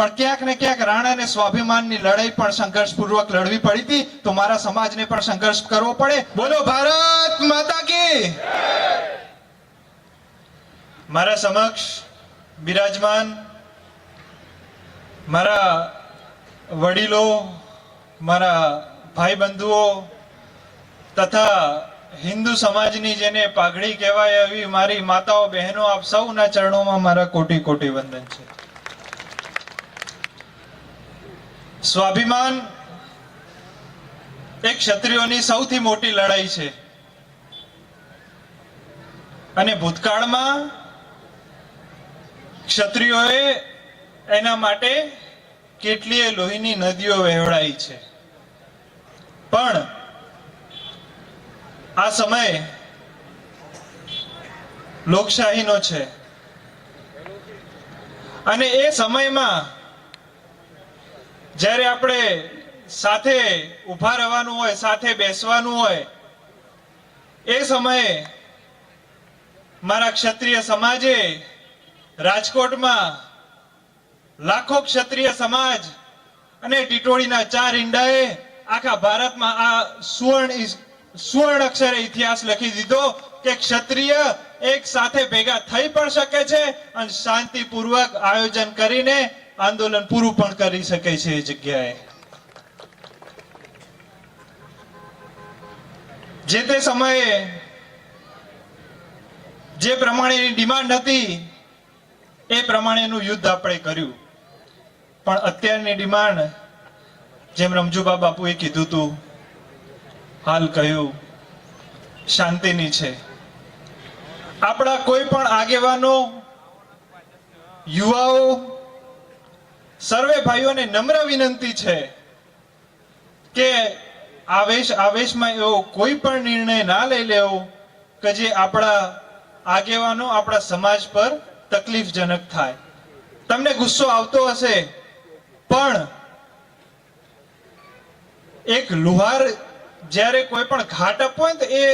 પણ ક્યાંક ને ક્યાંક રાણાને સ્વાભિમાનની લડાઈ પણ સંઘર્ષપૂર્વક લડવી પડી હતી. તો મારા સમાજને પણ સંઘર્ષ કરવો પડે. બોલો ભારત માતા કી! મારા સમક્ષ બિરાજમાન, મારા વડીલો, મારા ભાઈ બંધુઓ તથા હિન્દુ સમાજની જેને પાઘડી કહેવાય એવી મારી માતાઓ બહેનો, આપ સૌના ચરણોમાં મારા કોટી કોટી વંદન છે. સ્વાભિમાન એક ક્ષત્રિયોની સૌથી મોટી લડાઈ છે. અને ભૂતકાળમાં ક્ષત્રિયોએ એના માટે કેટલીય લોહીની નદીઓ વહેવડાઈ છે. પણ આ સમય લોકશાહીનો છે. અને એ સમયમાં જ્યારે આપણે સાથે ઊભા રહેવાનું હોય, સાથે બેસવાનું હોય, એ સમયે મારા ક્ષત્રિય સમાજે રાજકોટમાં લાખો ક્ષત્રિય સમાજ અને ટીટોળીના ચાર ઈંડાએ આખા ભારતમાં આ સુવર્ણ સુવર્ણ અક્ષરે ઇતિહાસ લખી દીધો કે ક્ષત્રિય એક સાથે ભેગા થઈ પણ શકે છે અને શાંતિપૂર્વક આયોજન કરીને આંદોલન પૂરું પણ કરી શકે છે એ જગ્યાએ. જે તે સમયે જે પ્રમાણેની ડિમાન્ડ હતી, એ પ્રમાણેનું યુદ્ધ આપણે કર્યું. પણ અત્યારની ડિમાન્ડ, જેમ રમજુબા બાપુએ કીધું હતું, હાલ કહ્યું, શાંતિની છે. આપણા કોઈ પણ આગેવાનો, યુવાઓ સર્વે ભાઈઓને નમ્ર વિનંતી છે કે આવેશ આવેશમાં એવો કોઈ પણ નિર્ણય ના લઈ લેવો કે જે આપણા આગેવાનો, આપણા સમાજ પર તકલીફજનક થાય. તમને ગુસ્સો આવતો હશે, પણ એક લુહાર જ્યારે કોઈ પણ ઘાટ આપવો હોય તો એ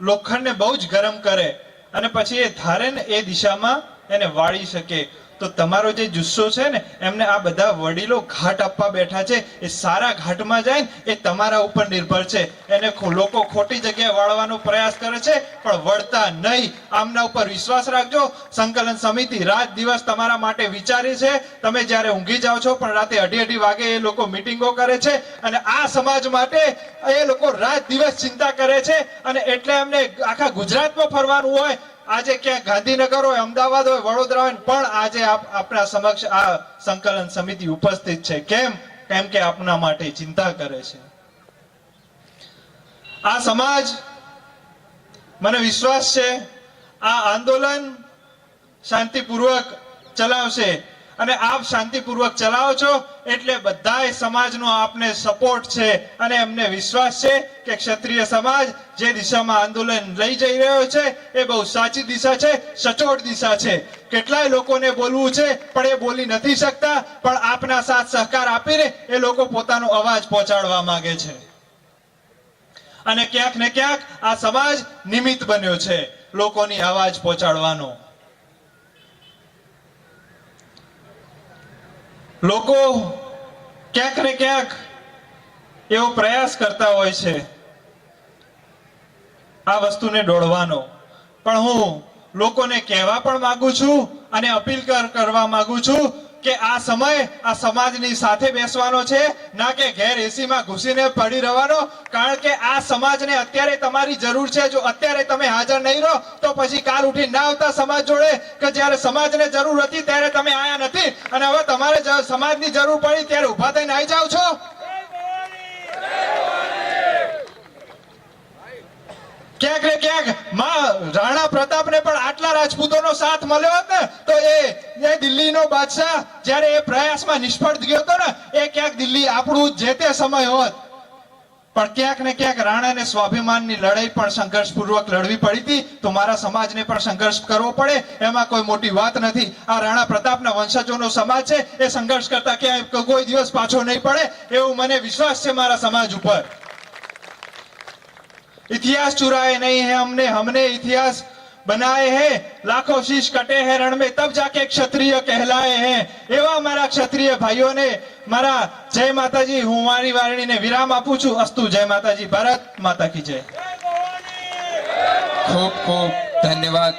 લોખંડને બહુ જ ગરમ કરે અને પછી એ ધારે ને એ દિશામાં એને વાળી શકે. તો તમારો જે જુસ્સો છે ને, એમને આ બધા વડીલો ઘાટ આપવા બેઠા છે, એ સારા ઘાટમાં જાય ને, એ તમારા ઉપર નિર્ભર છે. એને લોકો ખોટી જગ્યાએ વાળવાનો પ્રયાસ કરે છે, પણ વળતા નહીં. આમના ઉપર વિશ્વાસ રાખજો. સંકલન સમિતિ રાત દિવસ તમારા માટે વિચારી છે. તમે જ્યારે ઊંઘી જાઓ છો, પણ રાતે અઢી અઢી વાગે એ લોકો મિટિંગો કરે છે, અને આ સમાજ માટે એ લોકો રાત દિવસ ચિંતા કરે છે, અને એટલે એમને આખા ગુજરાતમાં ફરવાનું હોય આજે ક્યાંક ગાંધીનગર હોય, અમદાવાદ હોય, વડોદરા હોય, પણ આજે આપણા સમક્ષ આ સંકલન સમિતિ ઉપસ્થિત છે. કેમ? કેમ કે આપના માટે ચિંતા કરે છે. આ સમાજ, મને વિશ્વાસ છે, આ આંદોલન શાંતિપૂર્વક ચલાવશે. અને આપ શાંતિપૂર્વક ચલાવો છો એટલે બધાય સમાજનો આપને સપોર્ટ છે અને એમને વિશ્વાસ છે કે ક્ષત્રિય સમાજ જે દિશામાં આંદોલન લઈ જઈ રહ્યો છે એ બહુ સાચી દિશા છે, સચોટ દિશા છે. કેટલાય લોકોને બોલવું છે, પણ એ બોલી નથી શકતા, પણ આપના સાથ સહકાર આપીને એ લોકો પોતાનો અવાજ પહોંચાડવા માંગે છે. અને ક્યાંક ને ક્યાંક આ સમાજ નિમિત્ત બન્યો છે લોકોની અવાજ પહોંચાડવાનો. લોકો ક્યાંક ને ક્યાંક એવો પ્રયાસ કરતા હોય છે આ વસ્તુને દોડવાનો પણ હું લોકોને કહેવા પણ માંગુ છું અને અપીલ કર- કરવા માંગુ છું કે આ સમય આ સમાજની સાથે બેસવાનો છે, ના કે ઘેર એસીમાં ઘૂસીને પડી રહેવાનો, કારણ કે આ સમાજને અત્યારે તમારી જરૂર છે. જો અત્યારે તમે હાજર નહીં રહો, તો પછી કાલ ઉઠી ના આવતા સમાજ જોડે, કે જ્યારે સમાજને જરૂર હતી ત્યારે તમે આયા નથી. અને હવે તમારે સમાજની જરૂર પડી ત્યારે ઊભા થઈને આવી જાઓ છો. ક્યાંક ને ક્યાંકમાં રાણા પ્રતાપને પણ આટલા રાજપૂતોનો સાથ મળ્યો હોત તો એ દિલ્હીનો બાદશાહ જ્યારે એ પ્રયાસમાં નિષ્ફળ ગયો હતો ને, એ ક્યાંક દિલ્હી આપણું જે તે સમય હોત. પણ ક્યાંક ને ક્યાંક રાણાને સ્વાભિમાનની લડાઈ પણ સંઘર્ષપૂર્વક લડવી પડી હતી, તો મારા સમાજને પણ સંઘર્ષ કરવો પડે, એમાં કોઈ મોટી વાત નથી. આ રાણા પ્રતાપના વંશજોનો સમાજ છે, એ સંઘર્ષ કરતા ક્યાંય કોઈ દિવસ પાછો નહીં પડે, એવું મને વિશ્વાસ છે મારા સમાજ ઉપર. ઇતિહાસ ચુરાય નહીં હે અમને, હમને ઇતિહાસ बनाए हैं लाखों शीश कटे हैं रण में तब जाके क्षत्रिय कहलाए हैं એવા મારા ક્ષત્રિય ભાઈઓને મારા જય માતાજી હું મારી વારણીને વિરામ આપું છું અસ્તુ જય માતાજી ભારત માતા કી જય ખૂબ ખૂબ ધન્યવાદ